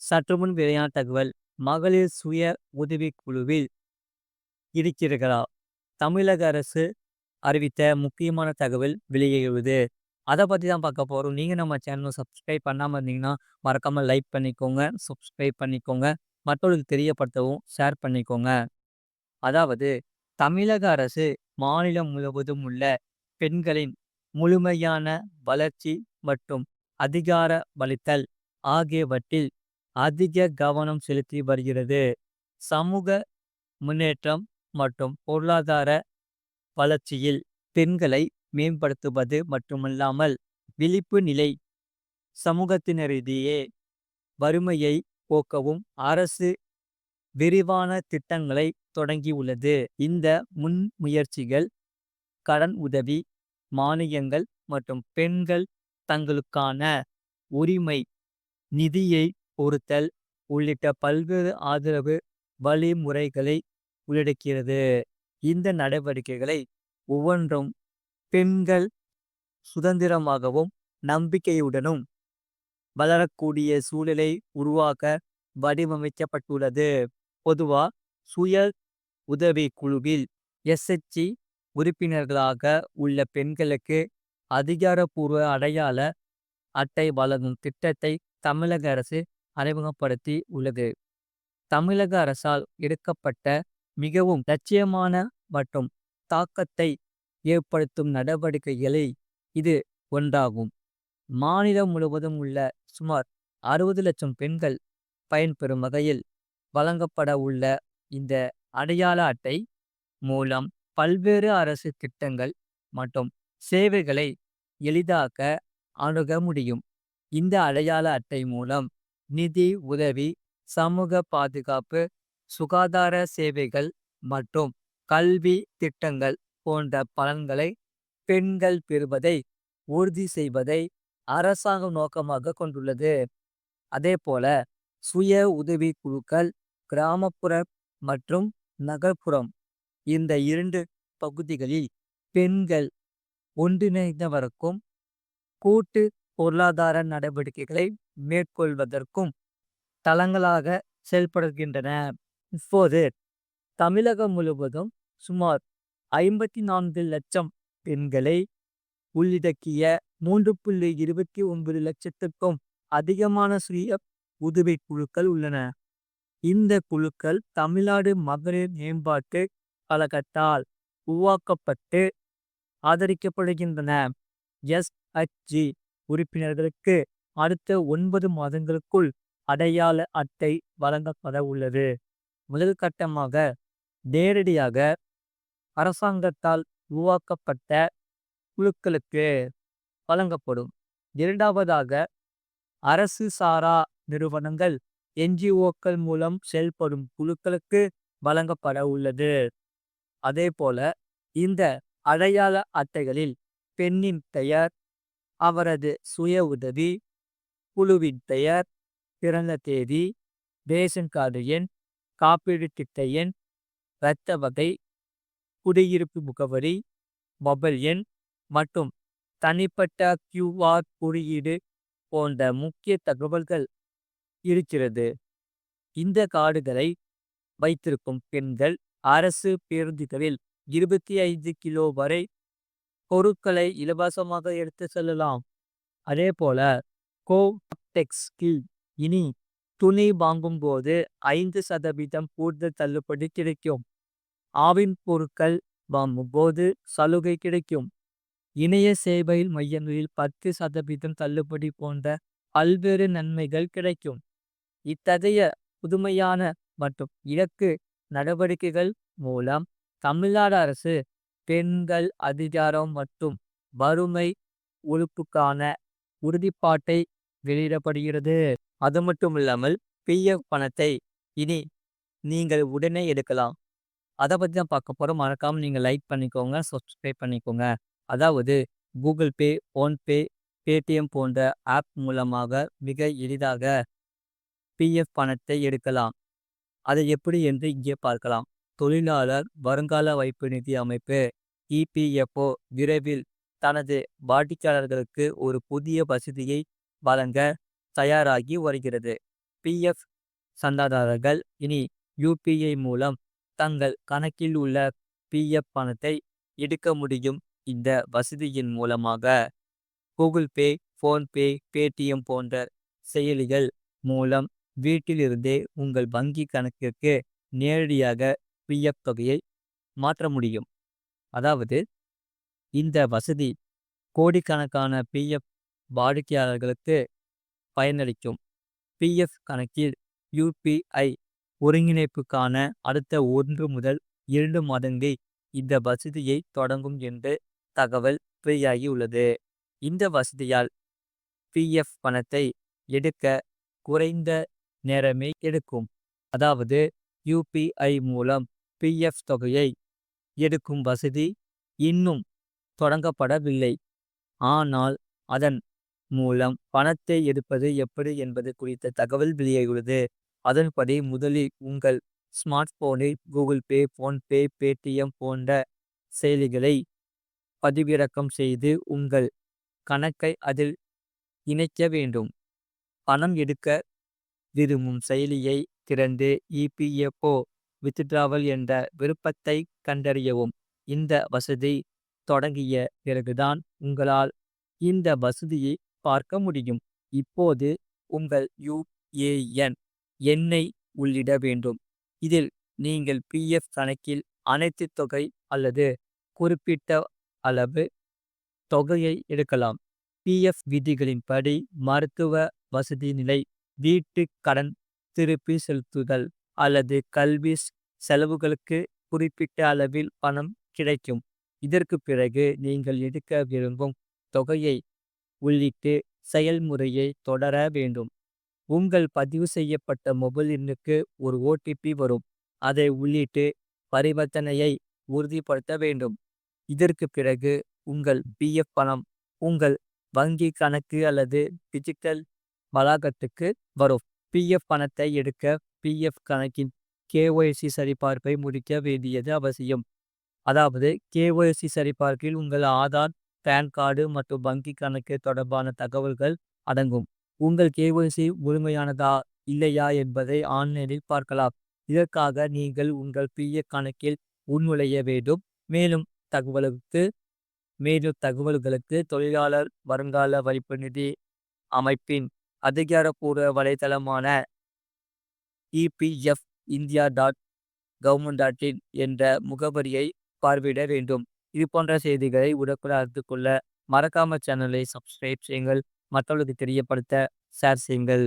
சற்றுமுன் வெளியான தகவல் மகளிர் சுய உதவிக்குழுவில் குழுவில் இருக்கிறீர்களா? தமிழக அரசு அறிவித்த முக்கியமான தகவல் வெளியேறுவது அதை பற்றி தான் பார்க்க போகிறோம் நீங்கள் நம்ம சேனலை சப்ஸ்கிரைப் பண்ணாமல் இருந்தீங்கன்னா மறக்காமல் லைக் பண்ணிக்கோங்க சப்ஸ்கிரைப் பண்ணிக்கோங்க. மற்றவர்களுக்கு தெரியப்படுத்தவும் ஷேர் பண்ணிக்கோங்க. அதாவது தமிழக அரசு மாநிலம் முழுவதும் உள்ள பெண்களின் முழுமையான வளர்ச்சி மற்றும் அதிகார வலித்தல் ஆகியவற்றில் அதிக கவனம் செலுத்தி வருகிறது. சமூக முன்னேற்றம் மற்றும் பொருளாதார வளர்ச்சியில் பெண்களை மேம்படுத்துவது மட்டுமல்லாமல் விழிப்பு நிலை சமூகத்தினரிடையே வறுமையை போக்கவும் அரசு விரிவான திட்டங்களை தொடங்கியுள்ளது. இந்த முன்முயற்சிகள் கடன் உதவி மானியங்கள் மற்றும் பெண்கள் தங்களுக்கான உரிமை நிதியை பொறுத்தல் உள்ளிட்ட பல்வேறு ஆதரவு வழிமுறைகளை உள்ளடக்கிறது இந்த நடவடிக்கைகளை ஒவ்வொன்றும் பெண்கள் சுதந்திரமாகவும் நம்பிக்கையுடனும் வளரக்கூடிய சூழலை உருவாக்க வடிவமைக்கப்பட்டுள்ளது. பொதுவா சுய உதவி குழுவில் எஸ்எச்சி உறுப்பினர்களாக உள்ள பெண்களுக்கு அதிகாரப்பூர்வ அடையாள அட்டை வழங்கும் திட்டத்தை தமிழக அரசு அறிமுகப்படுத்தி உள்ளது. தமிழக அரசால் எடுக்கப்பட்ட மிகவும் லட்சியமான மற்றும் தாக்கத்தை ஏற்படுத்தும் நடவடிக்கைகளை இது ஒன்றாகும். மாநிலம் முழுவதும் உள்ள சுமார் அறுபது லட்சம் பெண்கள் பயன்பெறும் வகையில் வழங்கப்பட உள்ள இந்த அடையாள அட்டை மூலம் பல்வேறு அரசு திட்டங்கள் மற்றும் சேவைகளை எளிதாக்க அணுக முடியும். இந்த அடையாள அட்டை மூலம் நிதி உதவி சமூக பாதுகாப்பு சுகாதார சேவைகள் மற்றும் கல்வி திட்டங்கள் போன்ற பலன்களை பெண்கள் பெறுவதை உறுதி செய்வதை அரசாங்கம் நோக்கமாக கொண்டுள்ளது. அதேபோல சுய உதவி குழுக்கள் கிராமப்புற மற்றும் நகர்ப்புறம் இந்த இரண்டு பகுதிகளில் பெண்கள் ஒன்றிணைந்தவருக்கும் கூட்டு பொருளாதார நடவடிக்கைகளை மேற்கொள்வதற்கும் தளங்களாக செயல்படுகின்றன. இப்போது தமிழகம் முழுவதும் சுமார் ஐம்பத்தி நான்கு லட்சம் பெண்களை உள்ளடக்கிய மூன்று புள்ளி இருபத்தி ஒன்பது லட்சத்துக்கும் அதிகமான சுய உதவி குழுக்கள் உள்ளன. இந்த குழுக்கள் தமிழ்நாடு மகளிர் மேம்பாட்டு கழகத்தால் உருவாக்கப்பட்டு ஆதரிக்கப்படுகின்றன. எஸ்ஹச்ஜி உறுப்பினர்களுக்கு அடுத்த ஒன்பது மாதங்களுக்குள் அடையாள அட்டை வழங்கப்பட உள்ளது. முதல் கட்டமாக நேரடியாக அரசாங்கத்தால் உருவாக்கப்பட்ட குழுக்களுக்கு வழங்கப்படும். இரண்டாவதாக அரசு சாரா நிறுவனங்கள் என்ஜிஓக்கள் மூலம் செயல்படும் குழுக்களுக்கு வழங்கப்பட உள்ளது. அதேபோல இந்த அடையாள அட்டைகளில் பெண்ணின் பெயர் அவரது சுய உதவி குழுவின் பெயர் பிறந்த தேதி ரேஷன் கார்டு எண் காப்பீடு திட்ட எண் இரத்த வகை குடியிருப்பு முகவரி மொபைல் எண் மற்றும் தனிப்பட்ட கியூஆர் குறியீடு போன்ற முக்கிய தகவல்கள் இருக்கிறது. இந்த கார்டுகளை வைத்திருக்கும் பெண்கள் அரசு பேருந்துகளில் இருபத்தி ஐந்து கிலோ வரை பொருட்களை இலவசமாக எடுத்து செல்லலாம். அதே போல கோடெக்ஸ்கில் இனி துணி வாங்கும் போது ஐந்து சதவீதம் கூடுதல் தள்ளுபடி கிடைக்கும். ஆவின் பொருட்கள் வாங்கும் போது சலுகை கிடைக்கும். இணைய சேவையில் மையங்களில் பத்து சதவீதம் தள்ளுபடி போன்ற பல்வேறு நன்மைகள் கிடைக்கும். இத்தகைய புதுமையான மற்றும் இலக்கு நடவடிக்கைகள் மூலம் தமிழ்நாடு அரசு பெண்கள் அதிகாரம் மற்றும் வறுமை ஒழிப்புக்கான உறுதிப்பாட்டை வெளியிடப்படுகிறது. அது மட்டும் இல்லாமல் பிஎஃப் பணத்தை இனி நீங்கள் உடனே எடுக்கலாம். அதை பற்றி தான் பார்க்க போகிறோம் மறக்காமல் நீங்கள் லைக் பண்ணிக்கோங்க சப்ஸ்கிரைப் பண்ணிக்கோங்க. அதாவது கூகுள் பே ஃபோன்பே பேடிஎம் போன்ற ஆப் மூலமாக மிக எளிதாக பிஎஃப் பணத்தை எடுக்கலாம். அதை எப்படி என்று இங்கே பார்க்கலாம். தொழிலாளர் வருங்கால வைப்பு நிதி அமைப்பு. இபிஎஃப்ஓ விரைவில் தனது வாடிக்கையாளர்களுக்கு ஒரு புதிய வசதியை வழங்க தயாராகி வருகிறது. பிஎஃப் சந்தாதாரர்கள் இனி யூபிஐ மூலம் தங்கள் கணக்கில் உள்ள பிஎஃப் பணத்தை எடுக்க முடியும். இந்த வசதியின் மூலமாக கூகுள் பே போன்பே பேடிஎம் போன்ற செயலிகள் மூலம் வீட்டிலிருந்தே உங்கள் வங்கி கணக்கிற்கு நேரடியாக பிஎஃப் தொகையை மாற்ற முடியும். அதாவது இந்த வசதி கோடிக்கணக்கான பிஎஃப் வாடிக்கையாளர்களுக்கு பயனளிக்கும். பிஎஃப் கணக்கில் யூபிஐ ஒருங்கிணைப்புக்கான அடுத்த ஒன்று முதல் இரண்டு மாதங்களில் இந்த வசதியை தொடங்கும் என்று தகவல் வெளியாகியுள்ளது இந்த வசதியால் பிஎஃப் பணத்தை எடுக்க குறைந்த நேரமே எடுக்கும். அதாவது யூபிஐ மூலம் பிஎஃப் தொகையை எடுக்கும் வசதி இன்னும் தொடங்கப்படவில்லை. ஆனால் அதன் மூலம் பணத்தை எடுப்பது எப்படி என்பது குறித்த தகவல் வெளியாகியுள்ளது. அதன்படி முதலில் உங்கள் ஸ்மார்ட் போனில் கூகுள் பே போன்பே பேடிஎம் போன்ற செயலிகளை பதிவிறக்கம் செய்து உங்கள் கணக்கை அதில் இணைக்க வேண்டும். பணம் எடுக்க விரும்பும் செயலியை திறந்து இபிஎஃப்ஓ வித்ட்ராவல் என்ற விருப்பத்தை கண்டறியவும் இந்த வசதி தொடங்கிய பிறகுதான் உங்களால் இந்த வசதியை பார்க்க முடியும். இப்போது உங்கள் யுஏஎன் எண்ணை உள்ளிட வேண்டும். இதில் நீங்கள் பிஎஃப் கணக்கில் அனைத்து தொகை அல்லது குறிப்பிட்ட அளவு தொகையை எடுக்கலாம். பிஎஃப் விதிகளின்படி மருத்துவ வசதி நிலை வீட்டு கடன் திருப்பி செலுத்துதல் அல்லது கல்வி செலவுகளுக்கு குறிப்பிட்ட அளவில் பணம் கிடைக்கும். இதற்கு பிறகு நீங்கள் எடுக்க விரும்பும் தொகையை உள்ளிட்டு செயல்முறையை தொடர வேண்டும். உங்கள் பதிவு செய்யப்பட்ட மொபைல் எண்ணுக்கு ஒரு ஓடிபி வரும். அதை உள்ளிட்டு பரிவர்த்தனையை உறுதிப்படுத்த வேண்டும். இதற்குப் பிறகு உங்கள் பிஎஃப் பணம் உங்கள் வங்கி கணக்கு அல்லது டிஜிட்டல் வளாகத்துக்கு வரும். பிஎஃப் பணத்தை எடுக்க பிஎஃப் கணக்கின் கேஒய்சி சரிபார்ப்பை முடிக்க வேண்டியது அவசியம். அதாவது கேஒய்சி சரிபார்ப்பில் உங்கள் ஆதார் பேன் கார்டு மற்றும் வங்கி கணக்கு தொடர்பான தகவல்கள் அடங்கும். உங்கள் கேஒய்சி முழுமையானதா இல்லையா என்பதை ஆன்லைனில் பார்க்கலாம். இதற்காக நீங்கள் உங்கள் பிஎஃப் கணக்கில் உள்நுழைய வேண்டும். மேலும் தகவலுக்கு மேலும் தகவல்களுக்கு தொழிலாளர் வருங்கால வைப்பு நிதி அமைப்பின் அதிகாரப்பூர்வ வலைதளமான EPF India dot government dot in என்ற முகவரியை பார்வையிட வேண்டும். இது போன்ற செய்திகளை உடக்குள்ள அறிந்து கொள்ள மறக்காம சேனலை சப்ஸ்கிரைப் செய்யுங்கள். மற்றவர்களுக்கு தெரியப்படுத்த ஷேர் செய்யுங்கள்.